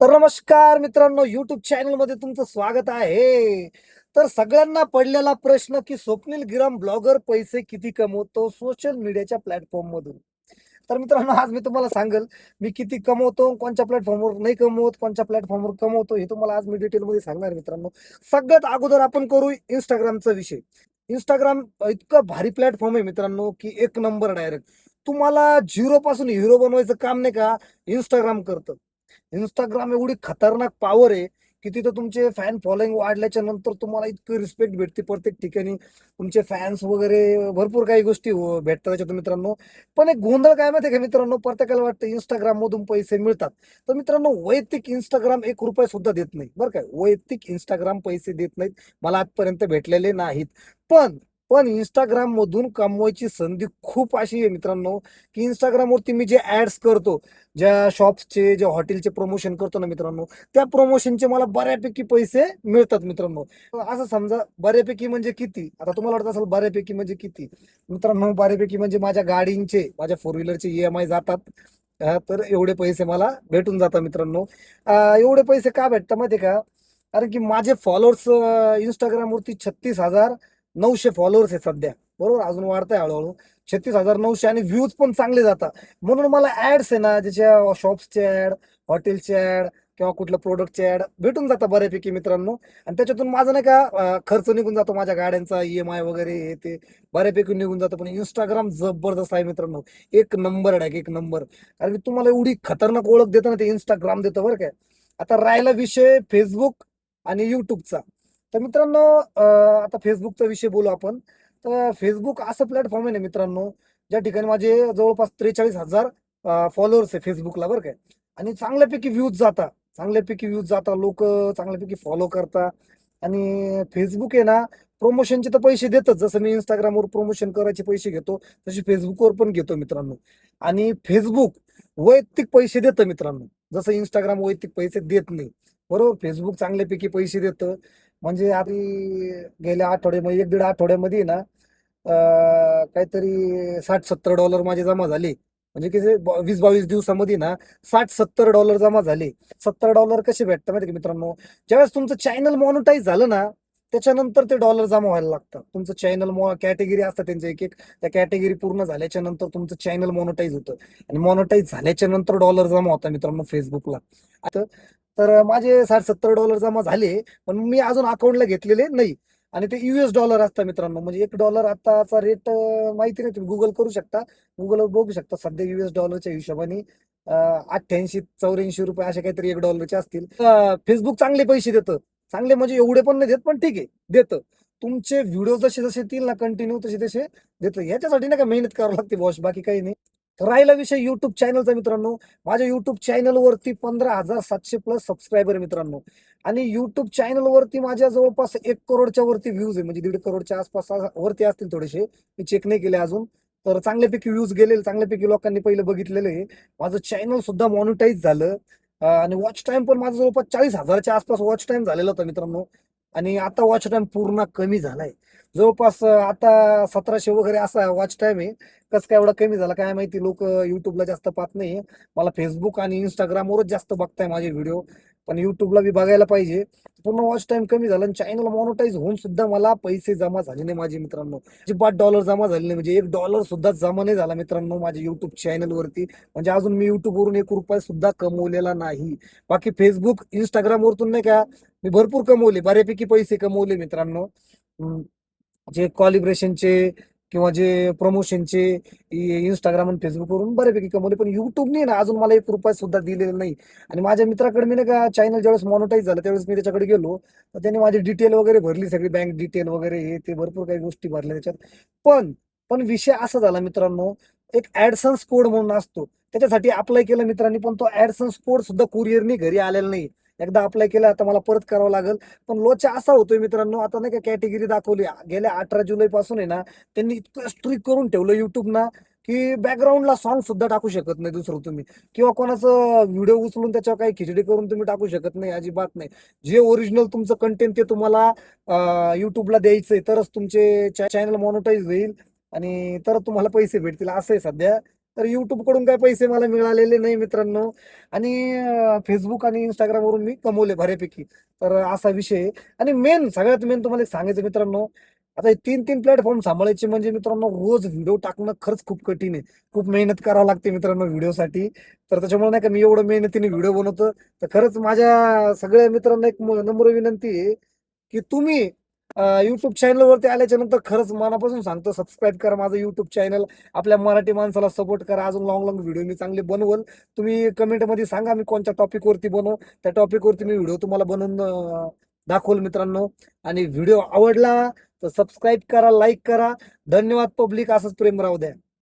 तर नमस्कार मित्रांनो युट्यूब चॅनलमध्ये तुमचं स्वागत आहे. तर सगळ्यांना पडलेला प्रश्न की स्वप्नील गिराम ब्लॉगर पैसे किती कमवतो सोशल मीडियाच्या प्लॅटफॉर्म मधून? तर मित्रांनो आज मी तुम्हाला सांगेल मी किती कमवतो कोणत्या प्लॅटफॉर्मवर नाही कमवत कोणत्या प्लॅटफॉर्मवर कमवतो हे तुम्हाला आज मी डिटेल मध्ये सांगणार मित्रांनो. सगळ्यात अगोदर आपण करू इंस्टाग्रामचा विषय. इंस्टाग्राम इतकं भारी प्लॅटफॉर्म आहे मित्रांनो की एक नंबर डायरेक्ट तुम्हाला झिरो पासून हिरो बनवायचं काम नाही का? इंस्टाग्राम करतं. इंस्टाग्राम एवढी खतरनाक पॉवर आहे की तिथं तुमचे फॅन फॉलोइंग वाढल्याच्या नंतर तुम्हाला इतकं रिस्पेक्ट भेटते प्रत्येक ठिकाणी. तुमचे फॅन्स वगैरे भरपूर काही गोष्टी हो- भेटतात त्याच्यात मित्रांनो. पण एक गोंधळ काय माहिती का मित्रांनो? प्रत्येकाला वाटतं इंस्टाग्राम मधून पैसे मिळतात. तर मित्रांनो वैयक्तिक इंस्टाग्राम एक रुपया सुद्धा देत नाही. बरं काय वैयक्तिक इंस्टाग्राम पैसे देत नाहीत. मला आजपर्यंत भेटलेले नाहीत. पण पण इंस्टाग्राम मधून कमवायची संधी खूप अशी आहे मित्रांनो की इंस्टाग्राम वरती मी जे ऍड्स करतो ज्या शॉप्सचे ज्या हॉटेलचे प्रमोशन करतो ना मित्रांनो त्या प्रमोशनचे मला बऱ्यापैकी पैसे मिळतात मित्रांनो. असं समजा बऱ्यापैकी म्हणजे किती? आता तुम्हाला वाटत असेल बऱ्यापैकी म्हणजे किती? मित्रांनो बऱ्यापैकी म्हणजे माझ्या गाडींचे माझ्या फोर व्हीलरचे ई एम आय जातात. तर एवढे पैसे मला भेटून जातात मित्रांनो. एवढे पैसे का भेटतात माहितीये का? कारण की माझे फॉलोअर्स इंस्टाग्राम वरती छत्तीस हजार नऊशे फॉलोअर्स आहे सध्या. बरोबर? अजून वाढतंय हळूहळू. छत्तीस हजार नऊशे आणि व्ह्यूज पण चांगले जातात. म्हणून मला ऍड्स आहे ना ज्याच्या शॉप्सचे ऍड हॉटेलचे ऍड किंवा कुठल्या प्रोडक्टचे ऍड भेटून जातात बऱ्यापैकी मित्रांनो. आणि त्याच्यातून माझा नाही का खर्च निघून जातो माझ्या गाड्यांचा ई एम आय वगैरे हे ते बऱ्यापैकी निघून जातं. पण इंस्टाग्राम जबरदस्त आहे मित्रांनो. एक नंबर आहे एक नंबर कारण की तुम्हाला एवढी खतरनाक ओळख देतं ना ते इंस्टाग्राम देतं बरं काय आता राहिला विषय फेसबुक आणि युट्यूबचा तर मित्रांनो आता फेसबुकचा विषय बोलू आपण. तर फेसबुक असं प्लॅटफॉर्म आहे ना मित्रांनो ज्या ठिकाणी माझे जवळपास त्रेचाळीस हजार फॉलोअर्स आहे फेसबुकला बरं काय आणि चांगल्यापैकी व्ह्यूज जाता. चांगल्यापैकी व्ह्यूज जाता लोक चांगल्यापैकी फॉलो करतात आणि फेसबुक आहे ना प्रमोशनचे तर पैसे देतच. जसं मी इंस्टाग्रामवर प्रमोशन करायचे पैसे घेतो तसे फेसबुकवर पण घेतो मित्रांनो. आणि फेसबुक वैयक्तिक पैसे देतं मित्रांनो. जसं इंस्टाग्राम वैयक्तिक पैसे देत नाही. बरोबर? फेसबुक चांगल्यापैकी पैसे देतं. म्हणजे आधी गेल्या आठवड्यामध्ये एक दीड आठवड्यामध्ये ना काहीतरी साठ सत्तर डॉलर माझे जमा झाले. म्हणजे किती वीस बावीस दिवसामध्ये ना साठ सत्तर डॉलर जमा झाले. सत्तर डॉलर कसे भेटतात माहिती का मित्रांनो? ज्यावेळेस तुमचं चॅनल मॉनिटाईज झालं ना त्याच्यानंतर ते डॉलर जमा व्हायला लागतात तुमचं चॅनल कॅटेगरी असतात त्यांच्या एक एक त्या कॅटेगरी पूर्ण झाल्याच्यानंतर तुमचं चॅनल मॉनिटाईज होतं. आणि मॉनिटाईज झाल्याच्यानंतर डॉलर जमा होता मित्रांनो फेसबुकला आता तर माझे साठ सत्तर डॉलर जमा झाले पण मी अजून अकाउंटला घेतलेले नाही. आणि ते युएस डॉलर असतं मित्रांनो म्हणजे एक डॉलर आताचा रेट माहिती नाही तुम्ही गुगल करू शकता. गुगलवर बघू शकता सध्या युएस डॉलरच्या हिशोबाने अठ्ठ्याऐंशी चौऱ्याऐंशी रुपये असे काहीतरी एक डॉलरचे असतील. फेसबुक चांगले पैसे देतं. चांगले म्हणजे एवढे पण नाही देत पण ठीक आहे देतं. तुमचे व्हिडिओ जसे जसे येतील ना कंटिन्यू तसे तसे देतं. ह्याच्यासाठी नाही का मेहनत करावं लागते बॉस बाकी काही नाही. तर राहिला विषय युट्यूब चॅनलचा मित्रांनो. माझ्या युट्यूब चॅनलवरती पंधरा हजार सातशे प्लस सबस्क्रायबर मित्रांनो. आणि युट्यूब चॅनलवरती माझ्या जवळपास एक करोडच्या वरती व्ह्यूज आहे. म्हणजे दीड करोडच्या आसपास वरती असतील थोडेसे. मी चेक नाही केले अजून. तर चांगल्यापैकी व्ह्यूज गेले. चांगल्यापैकी लोकांनी पहिलं बघितलेलं आहे. माझं चॅनल सुद्धा मॉनिटाईज झालं. आणि वॉच टाइम पण माझं जवळपास चाळीस हजारच्या आसपास वॉच टाइम झालेला होता मित्रांनो. आणि आता वॉच टाइम पूर्ण कमी झालाय. जवळपास आता सतराशे वगैरे असा वॉच टाइम आहे. कसं काय एवढा कमी झाला काय माहिती? लोक युट्यूबला जास्त पाहत नाही मला फेसबुक आणि इंस्टाग्रामवरच जास्त बघताय माझे व्हिडिओ पण युट्यूबला बी बघायला पाहिजे. पूर्ण वॉच टाइम कमी झाला आणि चॅनल मॉनिटाईज होऊन सुद्धा मला पैसे जमा झाले नाही माझे मित्रांनो. अजिबात डॉलर जमा झाले नाही. म्हणजे एक डॉलर सुद्धा जमा नाही झाला मित्रांनो माझ्या युट्यूब चॅनलवरती म्हणजे अजून मी युट्यूबवरून एक रुपया सुद्धा कमवलेला नाही. बाकी फेसबुक इंस्टाग्रामवरतून नाही का मी भरपूर कमवले बऱ्यापैकी पैसे कमवले मित्रांनो. जे कॉलिब्रेशनचे किंवा जे प्रमोशनचे इंस्टाग्राम आणि फेसबुक वरून बऱ्यापैकी कमवले पण युट्यूबने ना अजून मला एक रुपया सुद्धा दिलेला नाही. आणि माझ्या मित्राकडे मी ना का चॅनल ज्यावेळेस मॉनिटाईज झालं त्यावेळेस मी त्याच्याकडे गेलो तर त्याने माझी डिटेल वगैरे भरली सगळी बँक डिटेल वगैरे हे ते भरपूर काही गोष्टी भरल्या त्याच्यात. पण पण विषय असा झाला मित्रांनो एक ऍडसन्स कोड म्हणून असतो. त्याच्यासाठी अप्लाय केलं मित्रांनी पण तो ऍडसन्स कोड सुद्धा कुरिअरनी घरी आलेला नाही. एकदा अप्लाय केला आता मला परत करावं लागेल. पण लोचा असा होतोय मित्रांनो आता नाही का कॅटेगरी दाखवली गेल्या अठरा जुलै पासून आहे ना त्यांनी इतकं स्ट्रिक करून ठेवलं युट्यूब ना की बॅकग्राऊंडला सॉन्ग सुद्धा टाकू शकत नाही दुसरं तुम्ही. किंवा कोणाचं व्हिडिओ उचलून त्याच्यावर काही खिचडी करून तुम्ही टाकू शकत नाही अजिबात नाही. जे ओरिजिनल तुमचं कंटेंट ते तुम्हाला युट्यूबला द्यायचंय तरच तुमचे चॅनल मॉनिटाईज होईल आणि तर तुम्हाला पैसे भेटतील असं आहे सध्या. तर YouTube कडून काय पैसे मला मिळालेले नाही मित्रांनो. आणि फेसबुक आणि इंस्टाग्रामवरून मी कमवले बऱ्यापैकी. तर असा विषय आहे. आणि मेन सगळ्यात मेन तुम्हाला एक सांगायचं मित्रांनो. आता हे तीन तीन प्लॅटफॉर्म सांभाळायचे म्हणजे मित्रांनो रोज व्हिडिओ टाकणं खरंच खूप कठीण आहे. खूप मेहनत करावं लागते मित्रांनो व्हिडिओसाठी तर त्याच्यामुळे नाही का मी एवढं मेहनतीने व्हिडिओ बनवतो. तर खरंच माझ्या सगळ्या मित्रांना एक नम्र विनंती आहे की तुम्ही युट्यूब चॅनलवरती आल्याच्यानंतर खरंच मनापासून सांगतो सबस्क्राईब करा माझं युट्यूब चॅनल आपल्या मराठी माणसाला सपोर्ट करा. अजून लॉंग लॉंग व्हिडिओ मी चांगले बनवल. तुम्ही कमेंटमध्ये सांगा मी कोणत्या टॉपिकवरती बनव. त्या टॉपिकवरती मी व्हिडिओ तुम्हाला बनवून दाखवल मित्रांनो. आणि व्हिडिओ आवडला तर सबस्क्राईब करा लाईक करा. धन्यवाद पब्लिक असंच प्रेम राहू द्या.